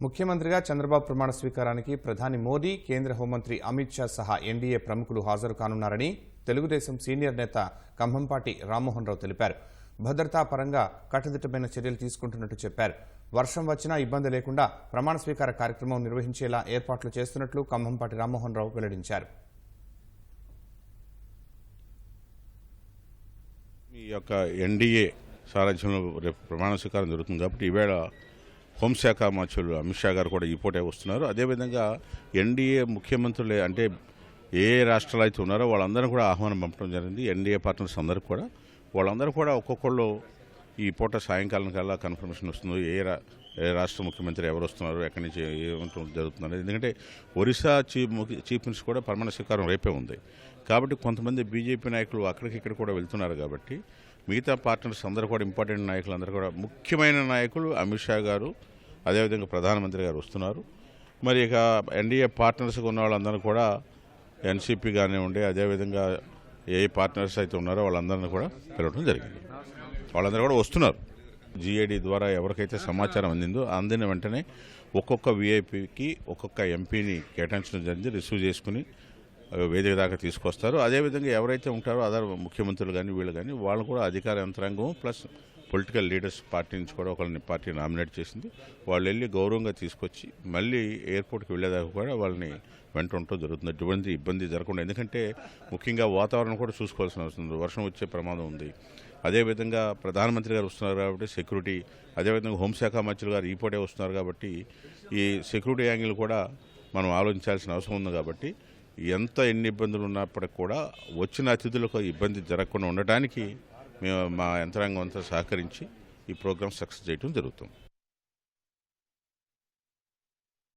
ముఖ్యమంత్రిగా చంద్రబాబు ప్రమాణ స్వీకారానికి ప్రధాని మోదీ కేంద్ర హోంమంత్రి అమిత్ షా సహా ఎన్డీఏ ప్రముఖులు హాజరు కానున్నారని తెలుగుదేశం సీనియర్ నేత కంభంపాటి రామ్మోహన్ రావు తెలిపారు. భద్రతా పరంగా కట్టుదిట్టమైన చర్యలు తీసుకుంటున్నట్టు చెప్పారు. వర్షం వచ్చినా ఇబ్బంది లేకుండా ప్రమాణ స్వీకార కార్యక్రమం నిర్వహించేలా ఏర్పాట్లు చేస్తున్నట్లు కంభంపాటి రామ్మోహన్ రావు వెల్లడించారు. ఈ యొక్క ఎన్డీఏ సారథ్యంలో రేపు ప్రమాణ స్వీకారం జరుగుతుంది కాబట్టి ఈవేళ హోంశాఖ మంత్రులు అమిత్ షా గారు కూడా ఈ పూటే వస్తున్నారు. అదేవిధంగా ఎన్డీఏ ముఖ్యమంత్రులే అంటే ఏ రాష్ట్రాలు అయితే ఉన్నారో వాళ్ళందరూ కూడా ఆహ్వానం పంపడం జరిగింది. ఎన్డీఏ పార్టనర్స్ అందరూ కూడా. వాళ్ళందరూ కూడా ఒక్కొక్కళ్ళు ఈ పూట సాయంకాలం కల్లా కన్ఫర్మేషన్ వస్తుంది. ఏ రా ఏ రాష్ట్ర ముఖ్యమంత్రి ఎవరు వస్తున్నారు ఎక్కడి నుంచి ఏమంటుంది జరుగుతున్నారు ఎందుకంటే ఒరిస్సా చీఫ్ ముఖ్య- చీఫ్ మినిస్టర్ కూడా పరమాణ స్వీకారం రేపే ఉంది. కాబట్టి కొంతమంది బీజేపీ నాయకులు అక్కడికి ఇక్కడ కూడా వెళ్తున్నారు కాబట్టి మిగతా పార్ట్నర్స్ అందరూ కూడా ఇంపార్టెంట్ నాయకులు అందరూ కూడా ముఖ్యమైన నాయకులు అమిత్ షా గారు అదేవిధంగా ప్రధానమంత్రి గారు వస్తున్నారు. మరి ఇక ఎన్డీఏ పార్ట్నర్స్గా ఉన్న వాళ్ళందరూ కూడా ఎన్సీపీ కానివ్వండి అదేవిధంగా ఏ పార్ట్నర్స్ అయితే ఉన్నారో వాళ్ళందరినీ కూడా పిలవడం జరిగింది. వాళ్ళందరూ కూడా వస్తున్నారు. జీఏడీ ద్వారా ఎవరికైతే సమాచారం అందిందో అందిన వెంటనే ఒక్కొక్క వీఐపీకి ఒక్కొక్క ఎంపీని కేటాయించడం జరిగింది. రిసీవ్ చేసుకుని వేదిక దాకా తీసుకొస్తారు. అదేవిధంగా ఎవరైతే ఉంటారో అదర్ ముఖ్యమంత్రులు కానీ వీళ్ళు కానీ వాళ్ళు కూడా అధికార యంత్రాంగం ప్లస్ పొలిటికల్ లీడర్స్ పార్టీ నుంచి కూడా ఒకరిని పార్టీ నామినేట్ చేసింది. వాళ్ళు వెళ్ళి గౌరవంగా తీసుకొచ్చి మళ్ళీ ఎయిర్పోర్ట్కి వెళ్ళేదాకా కూడా వాళ్ళని వెంట ఉండటం జరుగుతుంది. ఎటువంటి ఇబ్బంది జరగకుండా. ఎందుకంటే ముఖ్యంగా వాతావరణం కూడా చూసుకోవాల్సిన అవసరం ఉంది. వర్షం వచ్చే ప్రమాదం ఉంది. అదేవిధంగా ప్రధానమంత్రి గారు వస్తున్నారు కాబట్టి సెక్యూరిటీ అదేవిధంగా హోంశాఖ మంత్రులు గారు ఈ పూటే వస్తున్నారు కాబట్టి ఈ సెక్యూరిటీ యాంగిల్ కూడా మనం ఆలోచించాల్సిన అవసరం ఉంది కాబట్టి ఎంత ఎన్ని ఇబ్బందులు ఉన్నప్పటికి కూడా వచ్చిన అతిథులకు ఇబ్బంది జరగకుండా ఉండటానికి మేము మా యంత్రాంగం అంతా సహకరించి ఈ ప్రోగ్రామ్ సక్సెస్ చేయడం జరుగుతుంది.